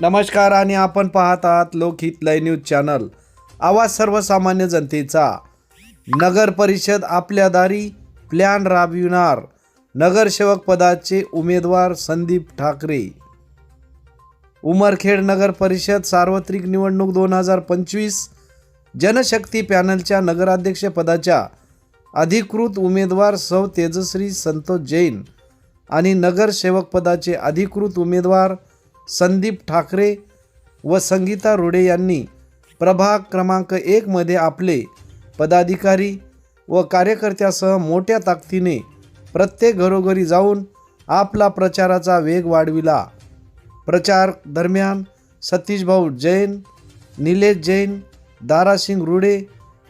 नमस्कार आणि आपण पाहत आहात लोकहित लय न्यूज चॅनल. आवाज सर्वसामान्य जनतेचा. नगर परिषद आपल्या दारी प्लॅन राबविणार. नगरसेवक पदाचे उमेदवार संदीप ठाकरे. उमरखेड नगर परिषद सार्वत्रिक निवडणूक दोन हजार पंचवीस. जनशक्ती पॅनलच्या नगराध्यक्षपदाच्या अधिकृत उमेदवार सौ तेजश्री संतोष जैन आणि नगरसेवक पदाचे अधिकृत उमेदवार संदीप ठाकरे व संगीता रुडे यांनी प्रभाग क्रमांक एकमध्ये आपले पदाधिकारी व कार्यकर्त्यासह मोठ्या ताकदीने प्रत्येक घरोघरी जाऊन आपला प्रचाराचा वेग वाढविला. प्रचार दरम्यान सतीशभाऊ जैन निलेश जैन दारासिंग रुडे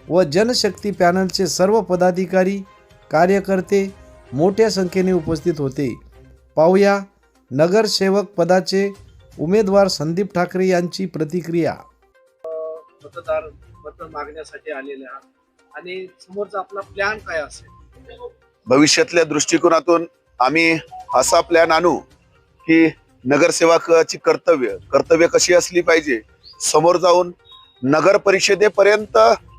व जनशक्ती पॅनलचे सर्व पदाधिकारी कार्यकर्ते मोठ्या संख्येने उपस्थित होते. पाहूया नगरसेवक पदाचे उमेदवार संदीप ठाकरे यांची प्रतिक्रिया. मतदार मत मागण्यासाठी आलेले आहात. आणि समोरचा आपला प्लॅन काय असेल? भविष्यातल्या दृष्टिकोनातून आम्ही असा प्लॅन आणू की नगरसेवकाची कर्तव्य कर्तव्य कशी असली पाहिजे? समोर जाऊन नगर परिषदेपर्यंत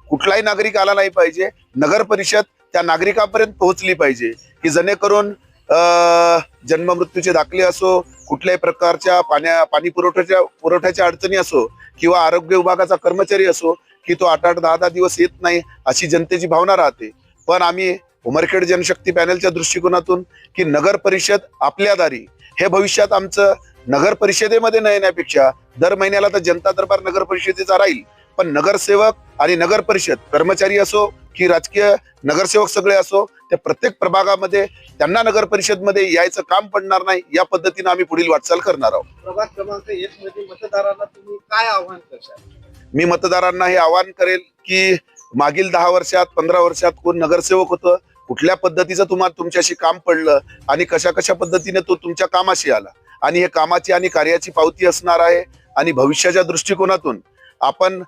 कुठलाही नागरिक आला नाही पाहिजे. नगर परिषद त्या नागरिकापर्यंत पोहोचली पाहिजे की जेणेकरून अं, जन्ममृत्यूचे दाखले असो कुठल्याही प्रकारच्या पाण्या पाणी पुरवठ्याच्या पुरवठ्याच्या अडचणी असो किंवा आरोग्य विभागाचा कर्मचारी असो की तो आठ आठ दहा दहा दिवस येत नाही अशी जनतेची भावना राहते. पण आम्ही उमरखेड जनशक्ती पॅनलच्या दृष्टिकोनातून की नगर परिषद आपल्या दारी. हे भविष्यात आमचं नगर परिषदेमध्ये न येण्यापेक्षा दर महिन्याला तर जनता दरबार नगर परिषदेचा राहील. पण नगरसेवक आणि नगर परिषद कर्मचारी असो की राजकीय नगरसेवक सगळे असो त्या प्रत्येक प्रभागामध्ये त्यांना नगर परिषदमध्ये यायचं काम पडणार नाही या पद्धतीने आम्ही पुढील वाटचाल करणार आहोत. प्रभाग क्रमांक एक मध्ये मतदारांना तुम्ही काय आव्हान करशाल मी मतदारांना हे आवाहन करेल की मागील दहा वर्षात पंधरा वर्षात कोण नगरसेवक होतं कुठल्या पद्धतीचं तुम्हाला तुमच्याशी काम पडलं आणि कशा कशा पद्धतीने तो तुमच्या कामाशी आला. आणि हे कामाची आणि कार्याची पावती असणार आहे आणि भविष्याच्या दृष्टिकोनातून आपण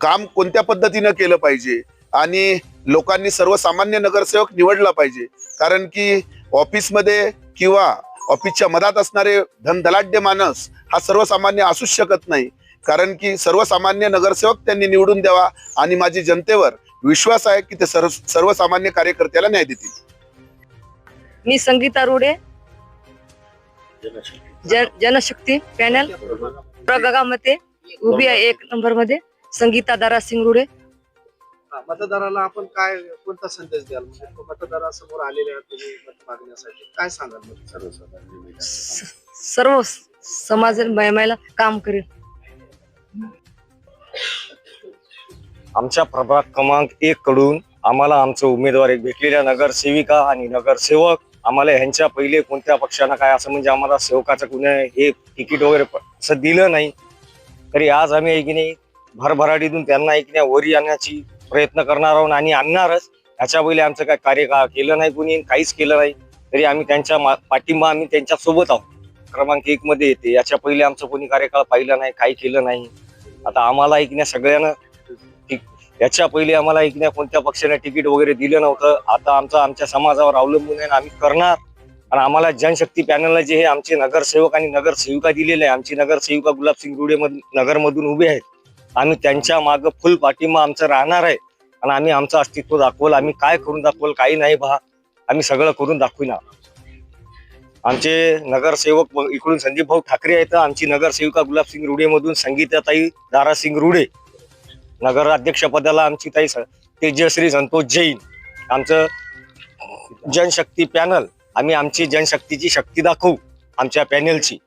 काम कोणत्या पद्धतीनं केलं पाहिजे? आणि लोकांनी सर्वसामान्य नगरसेवक निवडला पाहिजे. कारण की ऑफिसमध्ये किंवा ऑफिसच्या मधात असणारे धनधलाढ्य माणस हा सर्वसामान्य असूच शकत नाही. कारण की सर्वसामान्य नगरसेवक त्यांनी निवडून द्यावा आणि माझी जनतेवर विश्वास आहे की ते सर्व सर्वसामान्य कार्यकर्त्याला न्याय देतील. मी संगीता रोडे जन जनशक्ती पॅनल. प्रभागामध्ये उभी आहे एक नंबर. मध्ये संगीता दारा रुडे हा, मतदाराला आपण काय कोणता संदेश द्याल? म्हणजे तो मतदारासमोर आलेले आहात तुम्ही मत मागण्यासाठी. काय सांगाल मग सर्वसाधारण स- सर्व समाज महिला काम करेल. आमच्या प्रभाग क्रमांक एक कडून आम्हाला आमचं उमेदवार एक भेटलेल्या नगरसेविका आणि नगरसेवक. आम्हाला ह्यांच्या पहिले कोणत्या पक्षानं काय असं म्हणजे आम्हाला सेवकाचं कुणी हे तिकीट वगैरे प- असं दिलं नाही. तरी आज आम्ही एक नाही भरभराटीतून त्यांना एक नाही वरी आणण्याची प्रयत्न करणार आहोत आणि आणणारच. ह्याच्या पहिले आमचं काय कार्य का केलं नाही कुणी काहीच केलं नाही तरी आम्ही त्यांच्या मा- पाठिंबा आम्ही त्यांच्यासोबत आहोत. क्रमांक एक मध्ये येते. याच्या पहिले आमचं कोणी कार्यकाळ पाहिलं नाही काही केलं नाही. आता आम्हाला ऐकण्या सगळ्यांना याच्या पहिले आम्हाला ऐकण्या कोणत्या पक्षाने तिकीट वगैरे दिलं नव्हतं. आता आमचं आमच्या समाजावर अवलंबून आहे आणि आम्ही करणार. आणि आम्हाला जनशक्ती पॅनलला जे हे आमचे नगरसेवक आणि नगरसेविका दिलेले आहे आमची नगरसेविका गुलाबसिंग रुडे नगरमधून उभे आहेत. आम्ही त्यांच्या मागं फुल पाठिंबा आमचं राहणार आहे. आणि आम्ही आमचं अस्तित्व दाखवलं. आम्ही काय करून दाखवलं काही नाही पहा आम्ही सगळं करून दाखविना. आमचे नगरसेवक इकडून संदीप भाऊ ठाकरे आहेत. आमची नगरसेविका गुलाबसिंग रुडे मधून संगीताताई दारासिंग रुडे. नगराध्यक्षपदाला आमची ताई स- तेजश्री संतोष जैन. आमचं जनशक्ती पॅनल. आम्ही आमची जनशक्तीची शक्ती दाखवू आमच्या पॅनलची.